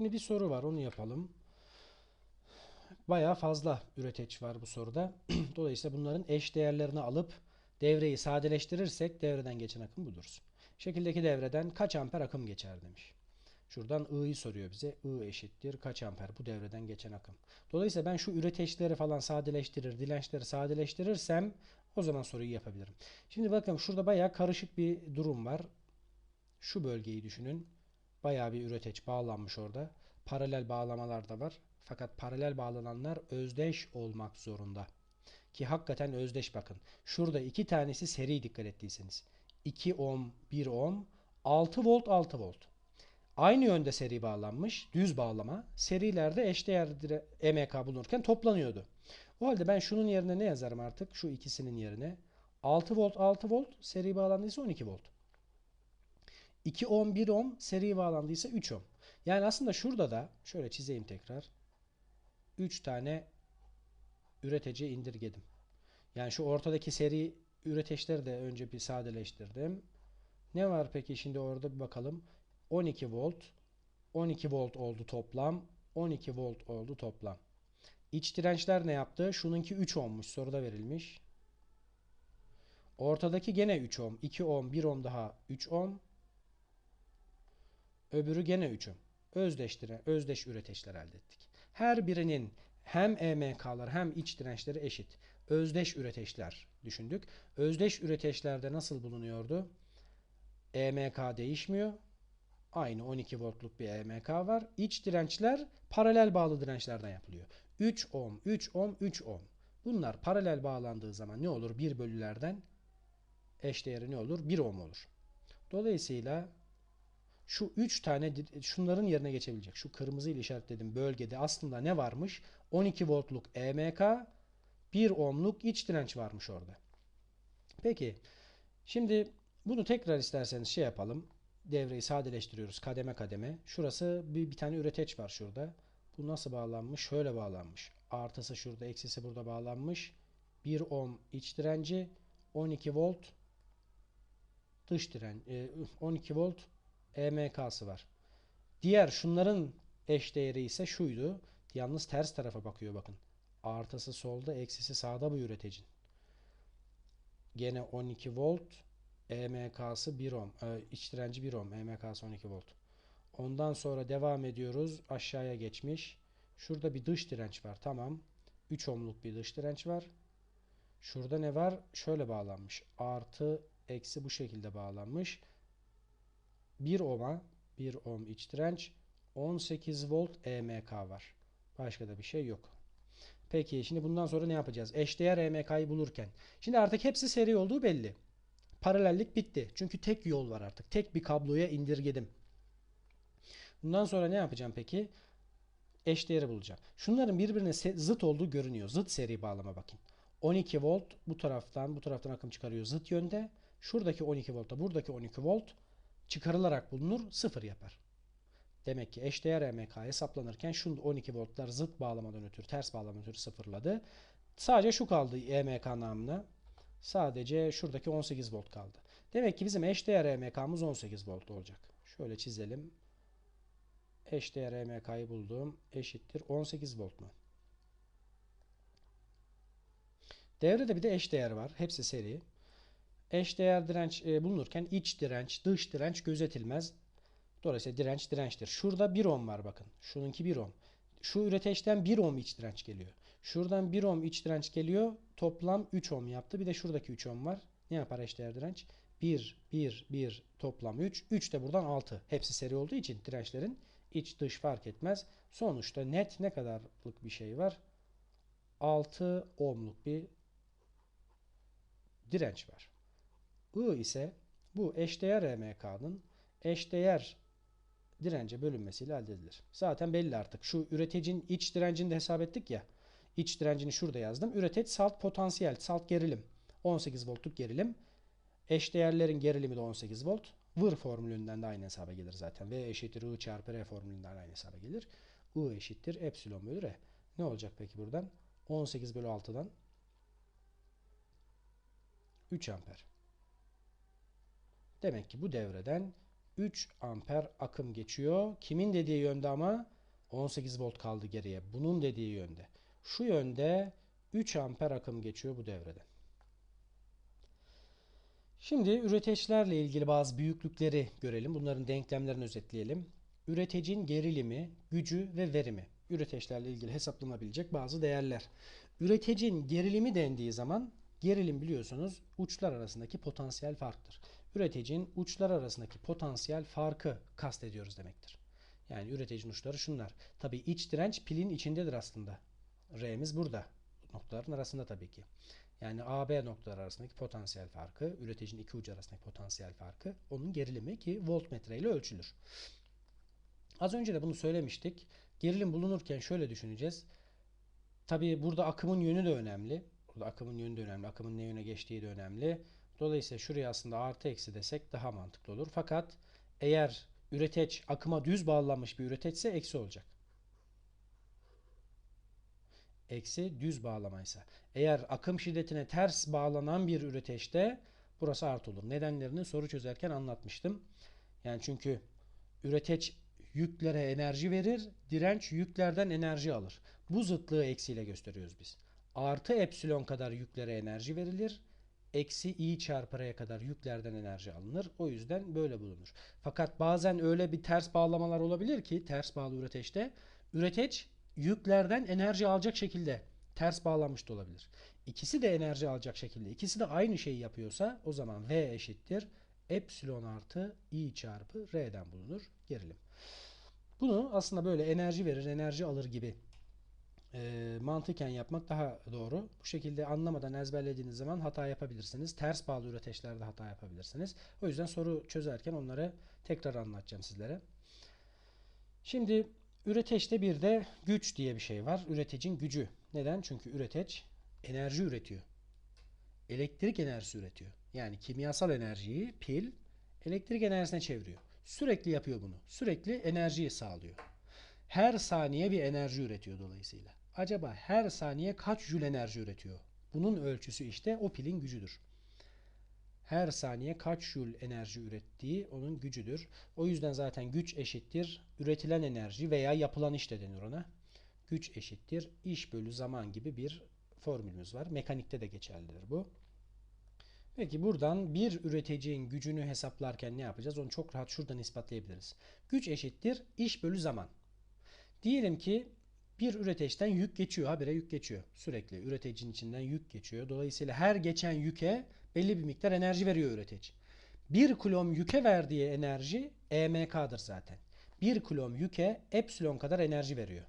Şimdi bir soru var onu yapalım. Bayağı fazla üreteç var bu soruda. Dolayısıyla bunların eş değerlerini alıp devreyi sadeleştirirsek devreden geçen akım buluruz. Şekildeki devreden kaç amper akım geçer demiş. Şuradan I'yi soruyor bize. I eşittir kaç amper bu devreden geçen akım. Dolayısıyla ben şu üreteçleri falan sadeleştirir, dirençleri sadeleştirirsem o zaman soruyu yapabilirim. Şimdi bakın şurada bayağı karışık bir durum var. Şu bölgeyi düşünün. Bayağı bir üreteç bağlanmış orada. Paralel bağlamalar da var. Fakat paralel bağlananlar özdeş olmak zorunda. Ki hakikaten özdeş bakın. Şurada iki tanesi seri dikkat ettiyseniz. 2 ohm, 1 ohm, 6 volt, 6 volt. Aynı yönde seri bağlanmış, düz bağlama. Serilerde eşdeğer EMK bulunurken toplanıyordu. O halde ben şunun yerine ne yazarım artık? Şu ikisinin yerine. 6 volt, 6 volt, seri bağlandıysa 12 volt. 2 ohm, 1 ohm, seri bağlandıysa 3 ohm. Yani aslında şurada da, şöyle çizeyim tekrar. 3 tane üreteci indirgedim. Yani şu ortadaki seri üreteçleri de önce bir sadeleştirdim. Ne var peki şimdi orada bir bakalım. 12 volt, 12 volt oldu toplam. 12 volt oldu toplam. İç dirençler ne yaptı? Şununki 3 ohmmuş. Soruda verilmiş. Ortadaki gene 3 ohm. 2 ohm, 1 ohm daha 3 ohm. Öbürü gene 3 ohm. Özdeş, dire- özdeş üreteçler elde ettik. Her birinin hem EMK'lar hem iç dirençleri eşit. Özdeş üreteçler düşündük. Özdeş üreteçlerde nasıl bulunuyordu? EMK değişmiyor. Aynı 12 voltluk bir EMK var. İç dirençler paralel bağlı dirençlerden yapılıyor. 3 ohm, 3 ohm, 3 ohm. Bunlar paralel bağlandığı zaman ne olur? 1 bölülerden eşdeğeri ne olur? 1 ohm olur. Dolayısıyla şu 3 tane şunların yerine geçebilecek. Şu kırmızı ile işaretledim bölgede aslında ne varmış? 12 voltluk EMK, 1 ohmluk iç direnç varmış orada. Peki. Şimdi bunu tekrar isterseniz şey yapalım. Devreyi sadeleştiriyoruz kademe kademe. Şurası bir, bir tane üreteç var şurada. Bu nasıl bağlanmış? Şöyle bağlanmış. Artısı şurada, eksisi burada bağlanmış. 1 ohm iç direnci, 12 volt dış diren, e, 12 volt EMK'sı var. Diğer şunların eşdeğeri ise şuydu. Yalnız ters tarafa bakıyor bakın. Artısı solda, eksisi sağda bu üreticin. Gene 12 volt, EMK'sı 1 ohm, e, iç direnci 1 ohm, EMK'sı 12 volt. Ondan sonra devam ediyoruz. Aşağıya geçmiş. Şurada bir dış direnç var. Tamam. 3 ohmluk bir dış direnç var. Şurada ne var? Şöyle bağlanmış. Artı, eksi bu şekilde bağlanmış. 1 ohm'a 1 ohm iç direnç 18 volt EMK var. Başka da bir şey yok. Peki şimdi bundan sonra ne yapacağız? Eşdeğer EMK'yı bulurken. Şimdi artık hepsi seri olduğu belli. Paralellik bitti. Çünkü tek yol var artık. Tek bir kabloya indirgedim. Bundan sonra ne yapacağım peki? Eşdeğeri bulacağım. Şunların birbirine zıt olduğu görünüyor. Zıt seri bağlama bakın. 12 volt bu taraftan bu taraftan akım çıkarıyor zıt yönde. Şuradaki 12 volta buradaki 12 volt çıkarılarak bulunur sıfır yapar. Demek ki eşdeğer EMK hesaplanırken şu 12 voltlar zıt bağlamadan ötürü ters bağlamadan ötürü sıfırladı. Sadece şu kaldı EMK namına. Sadece şuradaki 18 volt kaldı. Demek ki bizim eşdeğer EMK'mız 18 volt olacak. Şöyle çizelim. Eşdeğer EMK'yı buldum. Eşittir 18 volt mu? Devrede bir de eşdeğer var. Hepsi seri. Eşdeğer direnç e, bulunurken iç direnç, dış direnç gözetilmez. Dolayısıyla direnç dirençtir. Şurada 1 ohm var bakın. Şununki 1 ohm. Şu üreteçten 1 ohm iç direnç geliyor. Şuradan 1 ohm iç direnç geliyor. Toplam 3 ohm yaptı. Bir de şuradaki 3 ohm var. Ne yapar eşdeğer direnç? 1, 1, 1 toplam 3. 3 de buradan 6. Hepsi seri olduğu için dirençlerin iç dış fark etmez. Sonuçta net ne kadarlık bir şey var? 6 ohmluk bir direnç var. I ise bu eşdeğer EMK'nın eşdeğer dirence bölünmesiyle elde edilir. Zaten belli artık. Şu üreticinin iç direncini de hesap ettik ya. İç direncini şurada yazdım. Üreteç salt potansiyel, salt gerilim. 18 voltluk gerilim. Eşdeğerlerin gerilimi de 18 volt. Vır formülünden de aynı hesaba gelir zaten. V eşittir I çarpı R formülünden aynı hesaba gelir. I eşittir epsilon bölü R. Ne olacak peki buradan? 18 bölü 6'dan 3 amper. Demek ki bu devreden 3 amper akım geçiyor. Kimin dediği yönde ama 18 volt kaldı geriye. Bunun dediği yönde. Şu yönde 3 amper akım geçiyor bu devreden. Şimdi üreteçlerle ilgili bazı büyüklükleri görelim. Bunların denklemlerini özetleyelim. Üreticinin gerilimi, gücü ve verimi. Üreteçlerle ilgili hesaplanabilecek bazı değerler. Üreticinin gerilimi dendiği zaman gerilim biliyorsunuz uçlar arasındaki potansiyel farktır. Üreticinin uçlar arasındaki potansiyel farkı kastediyoruz demektir. Yani üreticinin uçları şunlar. Tabii iç direnç pilin içindedir aslında. R'miz burada. Noktaların arasında tabii ki. Yani AB noktaları arasındaki potansiyel farkı, üreticinin iki ucu arasındaki potansiyel farkı, onun gerilimi ki voltmetre ile ölçülür. Az önce de bunu söylemiştik. Gerilim bulunurken şöyle düşüneceğiz. Tabii burada akımın yönü de önemli. Burada akımın yönü de önemli. Akımın ne yöne geçtiği de önemli. Dolayısıyla şuraya aslında artı eksi desek daha mantıklı olur. Fakat eğer üreteç akıma düz bağlanmış bir üreteçse eksi olacak. Eksi düz bağlamaysa. Eğer akım şiddetine ters bağlanan bir üreteçte burası artı olur. Nedenlerini soru çözerken anlatmıştım. Yani çünkü üreteç yüklere enerji verir, direnç yüklerden enerji alır. Bu zıtlığı eksiyle gösteriyoruz biz. Artı epsilon kadar yüklere enerji verilir. Eksi i çarpı r'ye kadar yüklerden enerji alınır. O yüzden böyle bulunur. Fakat bazen öyle bir ters bağlamalar olabilir ki ters bağlı üreteçte üreteç yüklerden enerji alacak şekilde ters bağlanmış da olabilir. İkisi de enerji alacak şekilde ikisi de aynı şeyi yapıyorsa o zaman V eşittir epsilon artı i çarpı r'den bulunur gerilim. Bunu aslında böyle enerji verir, enerji alır gibi e, mantıken yapmak daha doğru. Bu şekilde anlamadan ezberlediğiniz zaman hata yapabilirsiniz. Ters bağlı üreteçlerde hata yapabilirsiniz. O yüzden soru çözerken onları tekrar anlatacağım sizlere. Şimdi üreteçte bir de güç diye bir şey var. Üreticinin gücü. Neden? Çünkü üreteç enerji üretiyor. Elektrik enerjisi üretiyor. Yani kimyasal enerjiyi pil elektrik enerjisine çeviriyor. Sürekli yapıyor bunu. Sürekli enerjiyi sağlıyor. Her saniye bir enerji üretiyor dolayısıyla. Acaba her saniye kaç jül enerji üretiyor? Bunun ölçüsü işte o pilin gücüdür. Her saniye kaç jül enerji ürettiği onun gücüdür. O yüzden zaten güç eşittir üretilen enerji veya yapılan iş de denir ona. Güç eşittir iş bölü zaman gibi bir formülümüz var. Mekanikte de geçerlidir bu. Peki buradan bir üreticinin gücünü hesaplarken ne yapacağız? Onu çok rahat şuradan ispatlayabiliriz. Güç eşittir iş bölü zaman. Diyelim ki bir üreteçten yük geçiyor. Habire yük geçiyor. Sürekli üreticinin içinden yük geçiyor. Dolayısıyla her geçen yüke belli bir miktar enerji veriyor üretici. Bir kulom yüke verdiği enerji EMK'dır zaten. Bir kulom yüke epsilon kadar enerji veriyor.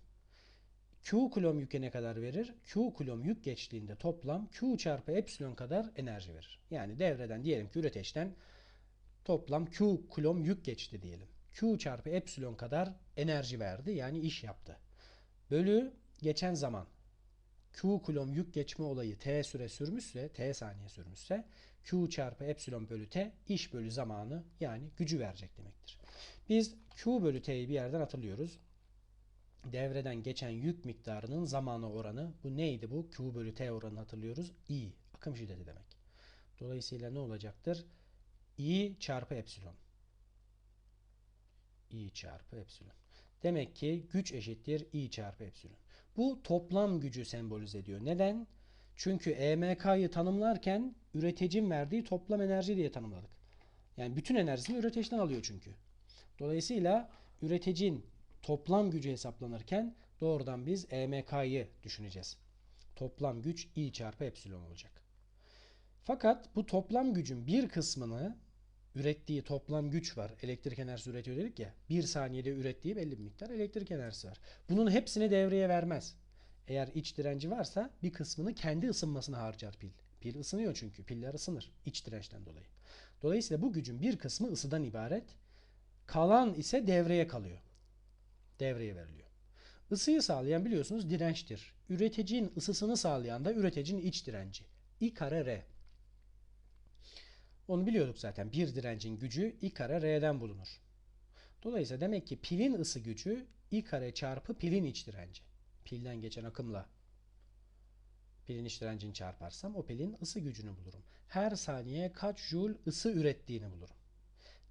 Q kulom yüke ne kadar verir? Q kulom yük geçtiğinde toplam Q çarpı epsilon kadar enerji verir. Yani devreden diyelim ki üreteçten toplam Q kulom yük geçti diyelim. Q çarpı epsilon kadar enerji verdi yani iş yaptı. Bölü geçen zaman Q kulom yük geçme olayı T süre sürmüşse, T saniye sürmüşse Q çarpı epsilon bölü T iş bölü zamanı yani gücü verecek demektir. Biz Q bölü T'yi bir yerden hatırlıyoruz devreden geçen yük miktarının zamana oranı. Bu neydi bu? Q bölü T oranını hatırlıyoruz. I. Akım şiddeti demek. Dolayısıyla ne olacaktır? I çarpı epsilon. I çarpı epsilon. Demek ki güç eşittir I çarpı epsilon. Bu toplam gücü sembolize ediyor. Neden? Çünkü EMK'yı tanımlarken üreticinin verdiği toplam enerji diye tanımladık. Yani bütün enerjisini üreticiden alıyor çünkü. Dolayısıyla üreticinin toplam gücü hesaplanırken doğrudan biz EMK'yı düşüneceğiz. Toplam güç I çarpı epsilon olacak. Fakat bu toplam gücün bir kısmını ürettiği toplam güç var. Elektrik enerjisi üretiyor dedik ya. Bir saniyede ürettiği belli bir miktar elektrik enerjisi var. Bunun hepsini devreye vermez. Eğer iç direnci varsa bir kısmını kendi ısınmasına harcar pil. Pil ısınıyor çünkü. Piller ısınır iç dirençten dolayı. Dolayısıyla bu gücün bir kısmı ısıdan ibaret. Kalan ise devreye kalıyor devreye veriliyor. Isıyı sağlayan biliyorsunuz dirençtir. Üreticinin ısısını sağlayan da üreticinin iç direnci. I kare R. Onu biliyorduk zaten. Bir direncin gücü I kare R'den bulunur. Dolayısıyla demek ki pilin ısı gücü I kare çarpı pilin iç direnci. Pilden geçen akımla pilin iç direncini çarparsam o pilin ısı gücünü bulurum. Her saniye kaç joule ısı ürettiğini bulurum.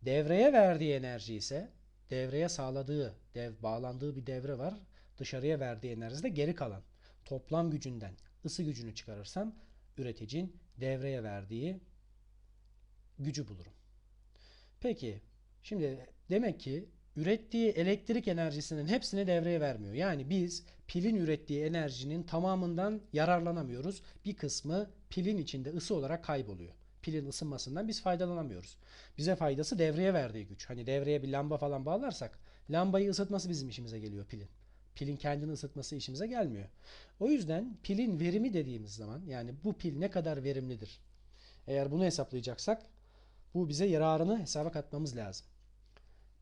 Devreye verdiği enerji ise devreye sağladığı, dev, bağlandığı bir devre var. Dışarıya verdiği enerji de geri kalan. Toplam gücünden ısı gücünü çıkarırsam üreticinin devreye verdiği gücü bulurum. Peki şimdi demek ki ürettiği elektrik enerjisinin hepsini devreye vermiyor. Yani biz pilin ürettiği enerjinin tamamından yararlanamıyoruz. Bir kısmı pilin içinde ısı olarak kayboluyor. Pilin ısınmasından biz faydalanamıyoruz. Bize faydası devreye verdiği güç. Hani devreye bir lamba falan bağlarsak lambayı ısıtması bizim işimize geliyor pilin. Pilin kendini ısıtması işimize gelmiyor. O yüzden pilin verimi dediğimiz zaman yani bu pil ne kadar verimlidir? Eğer bunu hesaplayacaksak bu bize yararını hesaba katmamız lazım.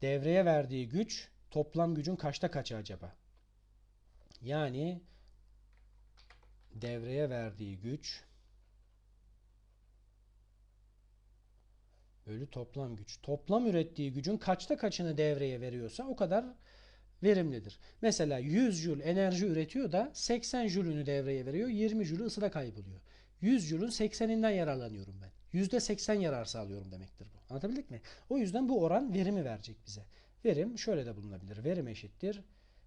Devreye verdiği güç toplam gücün kaçta kaçı acaba? Yani devreye verdiği güç bölü toplam güç. Toplam ürettiği gücün kaçta kaçını devreye veriyorsa o kadar verimlidir. Mesela 100 joule enerji üretiyor da 80 joule'ünü devreye veriyor. 20 joule ısıda kayboluyor. 100 joule'un 80'inden yararlanıyorum ben. %80 yarar sağlıyorum demektir bu. Anlatabildik mi? O yüzden bu oran verimi verecek bize. Verim şöyle de bulunabilir. Verim eşittir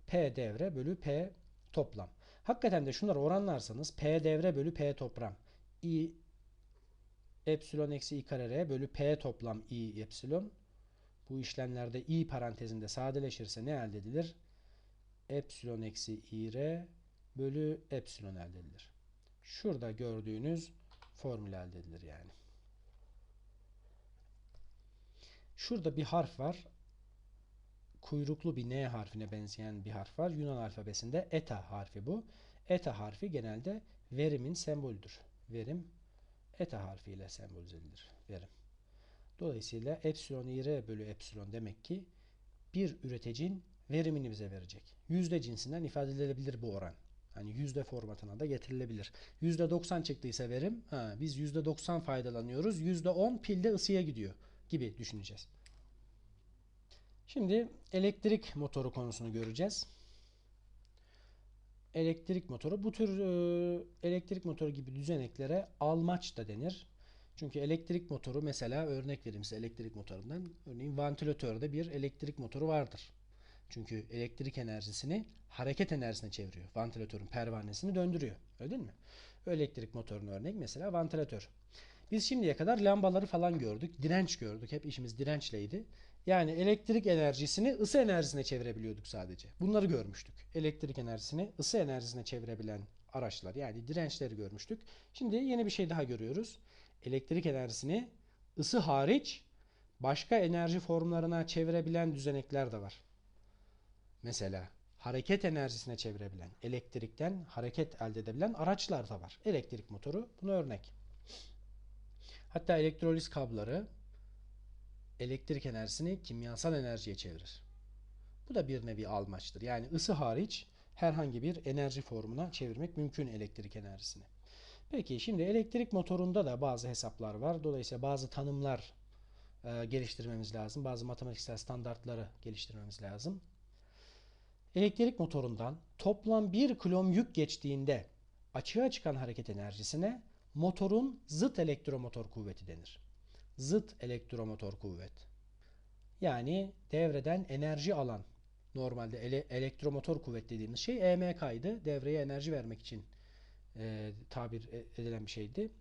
P devre bölü P toplam. Hakikaten de şunları oranlarsanız P devre bölü P toplam. I epsilon eksi i kare r bölü P toplam i epsilon. Bu işlemlerde i parantezinde sadeleşirse ne elde edilir? Epsilon eksi i r bölü epsilon elde edilir. Şurada gördüğünüz formül elde edilir yani. Şurada bir harf var. Kuyruklu bir N harfine benzeyen bir harf var. Yunan alfabesinde eta harfi bu. Eta harfi genelde verimin sembolüdür. Verim eta harfiyle sembolize edilir. Verim. Dolayısıyla epsilon r bölü epsilon demek ki bir üreticinin verimini bize verecek. Yüzde cinsinden ifade edilebilir bu oran. Hani yüzde formatına da getirilebilir. Yüzde 90 çıktıysa verim, ha, biz yüzde 90 faydalanıyoruz. Yüzde 10 pilde ısıya gidiyor gibi düşüneceğiz. Şimdi elektrik motoru konusunu göreceğiz. Elektrik motoru bu tür e, elektrik motoru gibi düzeneklere almaç da denir. Çünkü elektrik motoru mesela örnek vereyim size elektrik motorundan. Örneğin vantilatörde bir elektrik motoru vardır. Çünkü elektrik enerjisini hareket enerjisine çeviriyor. Vantilatörün pervanesini döndürüyor. Öyle değil mi? Elektrik motorunun örnek mesela vantilatör. Biz şimdiye kadar lambaları falan gördük. Direnç gördük. Hep işimiz dirençleydi. Yani elektrik enerjisini ısı enerjisine çevirebiliyorduk sadece. Bunları görmüştük. Elektrik enerjisini ısı enerjisine çevirebilen araçlar yani dirençleri görmüştük. Şimdi yeni bir şey daha görüyoruz. Elektrik enerjisini ısı hariç başka enerji formlarına çevirebilen düzenekler de var. Mesela hareket enerjisine çevirebilen, elektrikten hareket elde edebilen araçlar da var. Elektrik motoru buna örnek. Hatta elektroliz kabları elektrik enerjisini kimyasal enerjiye çevirir. Bu da bir nevi almaçtır. Yani ısı hariç herhangi bir enerji formuna çevirmek mümkün elektrik enerjisini. Peki şimdi elektrik motorunda da bazı hesaplar var. Dolayısıyla bazı tanımlar e, geliştirmemiz lazım. Bazı matematiksel standartları geliştirmemiz lazım. Elektrik motorundan toplam 1 kulom yük geçtiğinde açığa çıkan hareket enerjisine motorun zıt elektromotor kuvveti denir. Zıt elektromotor kuvvet. Yani devreden enerji alan normalde ele, elektromotor kuvvet dediğimiz şey EMK'ydı. Devreye enerji vermek için e, tabir edilen bir şeydi.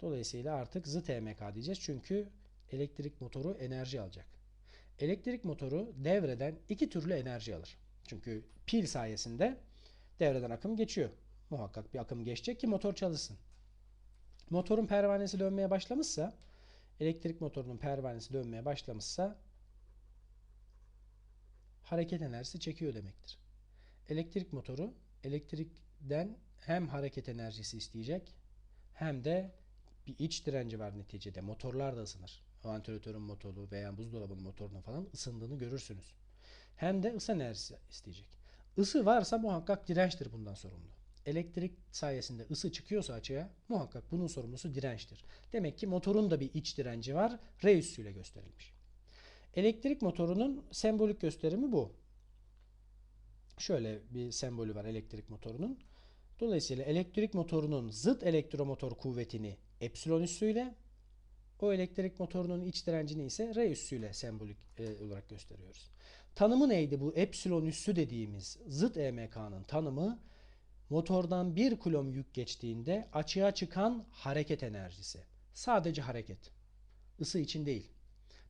Dolayısıyla artık zıt EMK diyeceğiz. Çünkü elektrik motoru enerji alacak. Elektrik motoru devreden iki türlü enerji alır. Çünkü pil sayesinde devreden akım geçiyor. Muhakkak bir akım geçecek ki motor çalışsın. Motorun pervanesi dönmeye başlamışsa, elektrik motorunun pervanesi dönmeye başlamışsa hareket enerjisi çekiyor demektir. Elektrik motoru elektrikten hem hareket enerjisi isteyecek hem de bir iç direnci var neticede. Motorlar da ısınır. Vantilatörün motoru veya buzdolabının motorunun falan ısındığını görürsünüz. Hem de ısı enerjisi isteyecek. Isı varsa muhakkak dirençtir bundan sorumlu. Elektrik sayesinde ısı çıkıyorsa açığa muhakkak bunun sorumlusu dirençtir. Demek ki motorun da bir iç direnci var. R üssüyle gösterilmiş. Elektrik motorunun sembolik gösterimi bu. Şöyle bir sembolü var elektrik motorunun. Dolayısıyla elektrik motorunun zıt elektromotor kuvvetini epsilon üssüyle O elektrik motorunun iç direncini ise R üssüyle sembolik e, olarak gösteriyoruz. Tanımı neydi bu epsilon üssü dediğimiz zıt EMK'nın tanımı motordan 1 kulom yük geçtiğinde açığa çıkan hareket enerjisi. Sadece hareket. Isı için değil.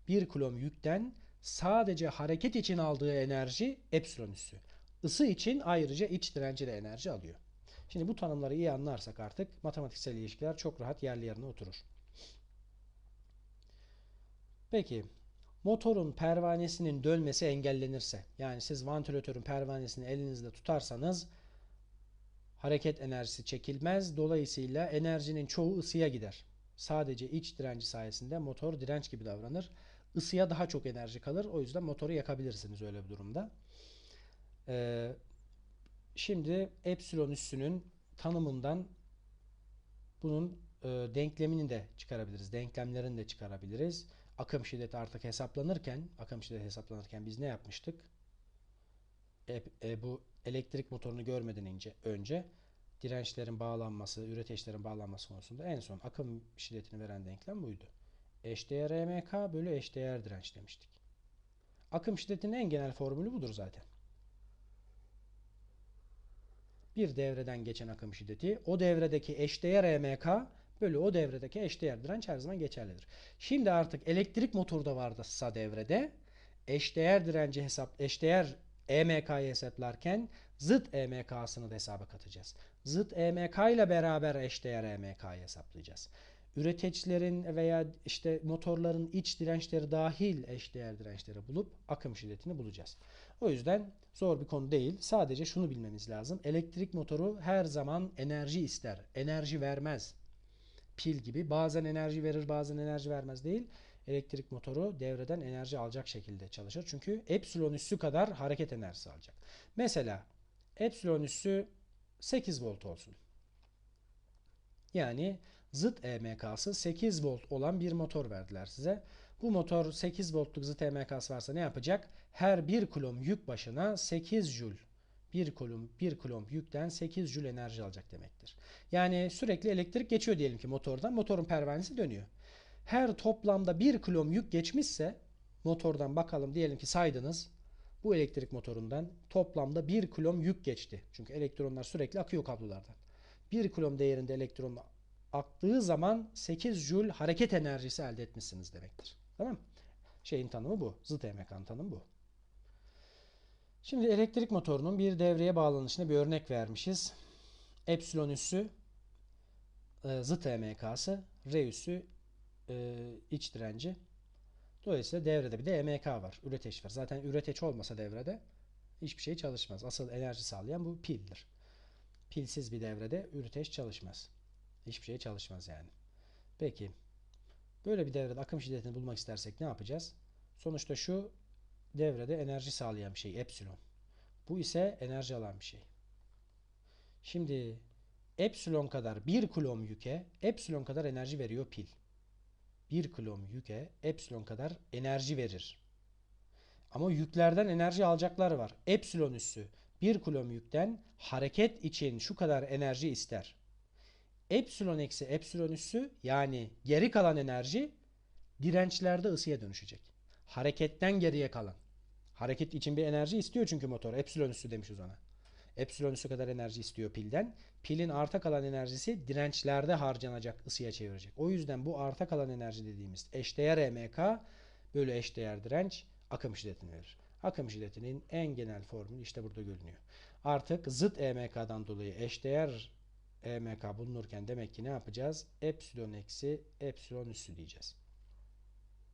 1 kulom yükten sadece hareket için aldığı enerji epsilon üssü. Isı için ayrıca iç direnci de enerji alıyor. Şimdi bu tanımları iyi anlarsak artık matematiksel ilişkiler çok rahat yerli yerine oturur. Peki motorun pervanesinin dönmesi engellenirse yani siz vantilatörün pervanesini elinizde tutarsanız hareket enerjisi çekilmez. Dolayısıyla enerjinin çoğu ısıya gider. Sadece iç direnci sayesinde motor direnç gibi davranır. Isıya daha çok enerji kalır. O yüzden motoru yakabilirsiniz öyle bir durumda. Ee, şimdi epsilon üssünün tanımından bunun e, denklemini de çıkarabiliriz. Denklemlerini de çıkarabiliriz. Akım şiddeti artık hesaplanırken, akım şiddeti hesaplanırken biz ne yapmıştık? E, e, bu elektrik motorunu görmeden önce, önce dirençlerin bağlanması, üreteçlerin bağlanması konusunda en son akım şiddetini veren denklem buydu. Eşdeğer EMK bölü eşdeğer direnç demiştik. Akım şiddetinin en genel formülü budur zaten. Bir devreden geçen akım şiddeti o devredeki eşdeğer EMK bölü o devredeki eşdeğer direnç her zaman geçerlidir. Şimdi artık elektrik motoru da varsa devrede eşdeğer direnci hesap eşdeğer EMK'yı hesaplarken zıt EMK'sını da hesaba katacağız. Zıt EMK ile beraber eşdeğer EMK'yı hesaplayacağız. Üreteçlerin veya işte motorların iç dirençleri dahil eşdeğer dirençleri bulup akım şiddetini bulacağız. O yüzden zor bir konu değil. Sadece şunu bilmemiz lazım. Elektrik motoru her zaman enerji ister. Enerji vermez. Pil gibi bazen enerji verir bazen enerji vermez değil. Elektrik motoru devreden enerji alacak şekilde çalışır. Çünkü epsilon üssü kadar hareket enerjisi alacak. Mesela epsilon üssü 8 volt olsun. Yani zıt EMK'sı 8 volt olan bir motor verdiler size. Bu motor 8 voltluk zıt EMK'sı varsa ne yapacak? Her 1 kulom yük başına 8 joule 1 kulom 1 kulom yükten 8 joule enerji alacak demektir. Yani sürekli elektrik geçiyor diyelim ki motordan. Motorun pervanesi dönüyor. Her toplamda 1 kulom yük geçmişse motordan bakalım diyelim ki saydınız. Bu elektrik motorundan toplamda 1 kulom yük geçti. Çünkü elektronlar sürekli akıyor kablolardan. 1 kulom değerinde elektron aktığı zaman 8 joule hareket enerjisi elde etmişsiniz demektir. Tamam Şeyin tanımı bu. Zıt EMK'nın tanımı bu. Şimdi elektrik motorunun bir devreye bağlanışına bir örnek vermişiz. Epsilon üssü e, zıt EMK'sı, R üssü e, iç direnci. Dolayısıyla devrede bir de EMK var, üreteç var. Zaten üreteç olmasa devrede hiçbir şey çalışmaz. Asıl enerji sağlayan bu pildir. Pilsiz bir devrede üreteç çalışmaz. Hiçbir şey çalışmaz yani. Peki böyle bir devrede akım şiddetini bulmak istersek ne yapacağız? Sonuçta şu devrede enerji sağlayan bir şey epsilon. Bu ise enerji alan bir şey. Şimdi epsilon kadar 1 kulom yüke epsilon kadar enerji veriyor pil. 1 kulom yüke epsilon kadar enerji verir. Ama yüklerden enerji alacaklar var. Epsilon üssü 1 kulom yükten hareket için şu kadar enerji ister. Epsilon eksi epsilon üssü yani geri kalan enerji dirençlerde ısıya dönüşecek. Hareketten geriye kalan. Hareket için bir enerji istiyor çünkü motor. Epsilon üssü demişiz ona. Epsilon üssü kadar enerji istiyor pilden. Pilin arta kalan enerjisi dirençlerde harcanacak, ısıya çevirecek. O yüzden bu arta kalan enerji dediğimiz eşdeğer EMK bölü eşdeğer direnç akım şiddetini verir. Akım şiddetinin en genel formülü işte burada görünüyor. Artık zıt EMK'dan dolayı eşdeğer EMK bulunurken demek ki ne yapacağız? Epsilon eksi epsilon üssü diyeceğiz.